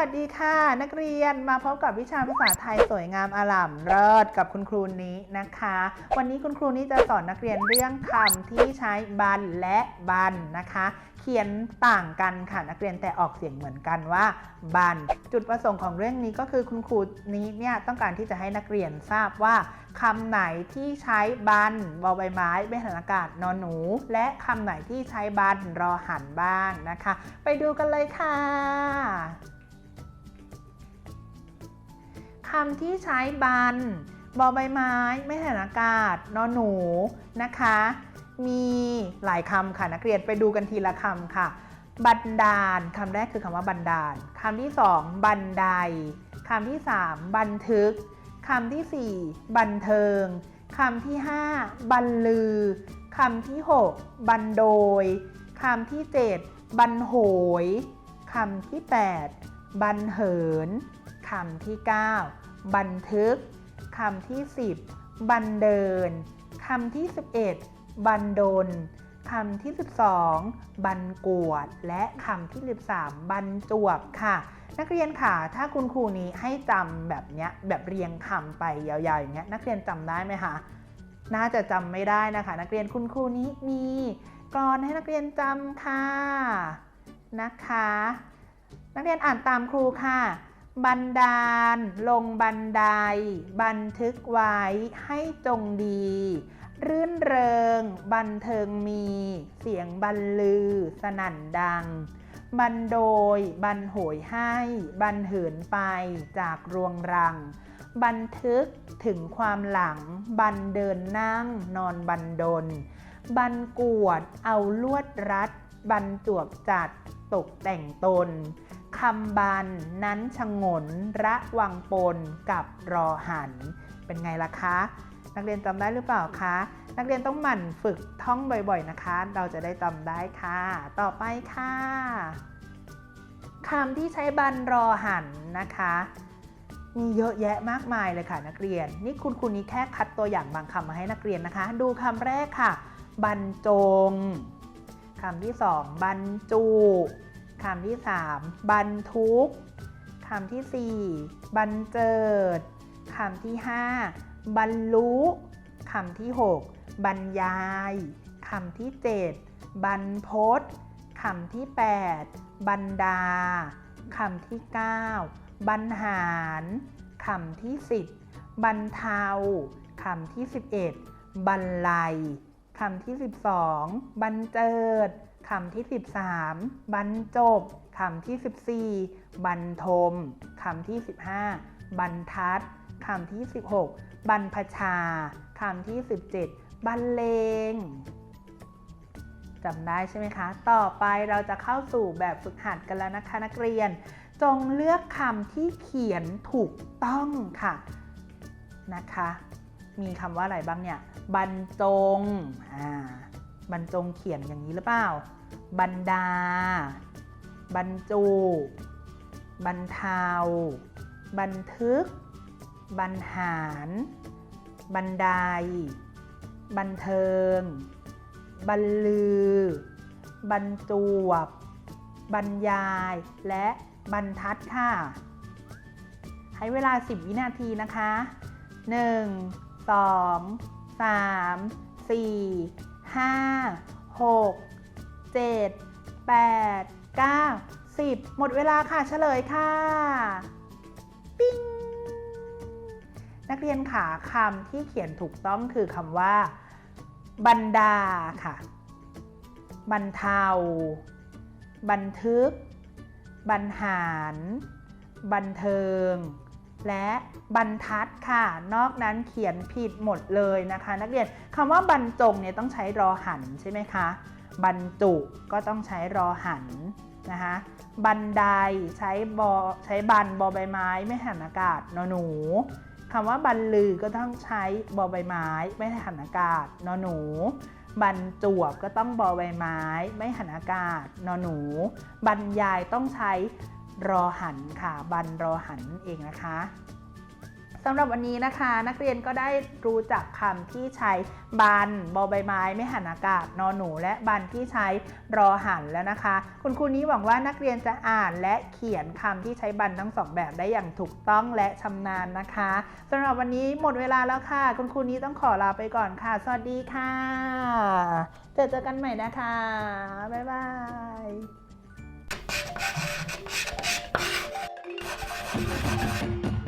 วัสดีค่ะ นักเรียนมาพบกับวิชาภาษาไทยสวยงามอล่ามเลิศกับคุณครูนี้นะคะ วันนี้คุณครูนี้จะสอนนักเรียนเรื่องคำที่ใช้บันและบันนะคะ เขียนต่างกันค่ะนักเรียนแต่ออกเสียงเหมือนกันว่า บัน จุดประสงค์ของเรื่องนี้ก็คือคุณครูนี้เนี่ยต้องการที่จะให้นักเรียนทราบว่าคำไหนที่ใช้บันบอใบไม้ไม่หันอากาศนอนหนู และคำไหนที่ใช้บันรอหันบ้างนะคะ ไปดูกันเลยค่ะ คำที่ใช้บัน บอใบไม้ ไม่หันอากาศ นอนหนูนะคะ มีหลายคำค่ะนักเรียนไปดูกันทีละคำค่ะ บันดาลคำแรกคือคำว่าบันดาลคำที่สองบันไดคำที่สามบันทึกคำที่สี่บันเทิงคำที่ห้าบันลือคำที่หกบันโดยคำที่เจ็ดบันโหยคำที่แปดบันเหิน คำที่ 9 บันทึกคำที่ 10 บันเดินคำที่ 11 บันดลคำที่ 12 บันกวด และคำที่ 13 บันจวบค่ะ นักเรียนค่ะ ถ้าคุณครูนี้ให้จำแบบเนี้ยแบบเรียงคำไปยาวๆอย่างเงี้ยนักเรียนจำได้ไหมคะน่าจะจำไม่ได้นะคะ นักเรียนคุณครูนี้มีกรอนให้นักเรียนจำค่ะนะคะ นักเรียนอ่านตามครูค่ะ บันดาล ลงบันได บันทึกไว้ให้จงดี รื่นเริง บันเทิงมี เสียงบันลือ สนั่นดัง บันโดย บันโหยให้ บันเหินไปจากรวงรัง บันทึกถึงความหลัง บันเดินนั่ง นอนบันดลบันกวด เอาลวดรัด บันจวบจัด ตกแต่งตน คำบัน นั้นชงน ระวังปน กับรอหัน เป็นไงล่ะคะ นักเรียนจำได้หรือเปล่าคะ นักเรียนต้องหมั่นฝึกท่องบ่อยๆนะคะ เราจะได้จำได้ค่ะ ต่อไปค่ะคำที่ใช้บันรอหันนะคะ มีเยอะแยะมากมายเลยค่ะนักเรียน นี่คุณครูนี้แค่คัดตัวอย่างบางคำมาให้นักเรียนนะคะ ดูคำแรกค่ะ บรรจงคำที่สองบรรจุ คำที่ 3 บรรทุกคำที่ 4 บรรเจิดคำที่ 5 บรรลุคำที่ 6 บรรยายคำที่ 7 บรรพศคำที่ 8 บรรดาคำที่ 9 บรรหารคำที่ 10 บรรเทาคำที่ 11 บรรลัยคำที่ 12 บรรเจิด คำที่ 13 บรรจบคำที่ 14 บรรทมคำที่ 15 บรรทัดคำที่ 16 บรรพชาคำที่ 17 บรรเลงจำได้ใช่ไหมคะ ต่อไปเราจะเข้าสู่แบบฝึกหัดกันแล้วนะคะนักเรียน จงเลือกคำที่เขียนถูกต้องค่ะนะคะ มีคำว่าอะไรบ้างเนี่ย บรรจง อ่า บรรจงเขียนอย่างนี้หรือเปล่า บรรดา บรรจุ บรรเทา บันทึก บรรหาร บันได บันเทิง บรรลือ บรรจวบ บรรยาย และบรรทัดค่ะ ให้เวลา 10 วินาทีนะคะ 1 2 3 4 5 6 7 8 9 10 หมดเวลาค่ะเฉลยค่ะ ปิ้ง นักเรียนขาคำที่เขียนถูกต้องคือคำว่า บรรดาค่ะ บรรเทา บันทึก บรรหาร บันเทิง และบรรทัดค่ะ นอกนั้นเขียนผิดหมดเลยนะคะ นักเรียนคำว่าบรรจงเนี่ยต้องใช้รอหันใช่ไหมคะ บรรจุก็ต้องใช้รอหันนะคะบันไดใช้บอใช้บันบอใบไม้ไม่หันอากาศนอหนูคำว่าบรรลือก็ต้องใช้บอใบไม้ ไม่หันอากาศนอหนู บรรจวบก็ต้องบอใบไม้ ไม่หันอากาศนอหนู บรรยายต้องใช้รอหันค่ะ บรรรอหันเองนะคะ สำหรับวันนี้นะคะ นักเรียนก็ได้รู้จักคำที่ใช้บันบอใบไม้ ไม่หันอากาศนอนหนู และบันที่ใช้รอหันแล้วนะคะ คุณครูนี้หวังว่านักเรียนจะอ่านและเขียนคำที่ใช้บันทั้งสองแบบได้อย่างถูกต้องและชำนาญนะคะสำหรับวันนี้หมดเวลาแล้วค่ะ คุณครูนี้ต้องขอลาไปก่อนค่ะ สวัสดีค่ะเจอเจอกันใหม่นะคะ บ๊ายบาย Thank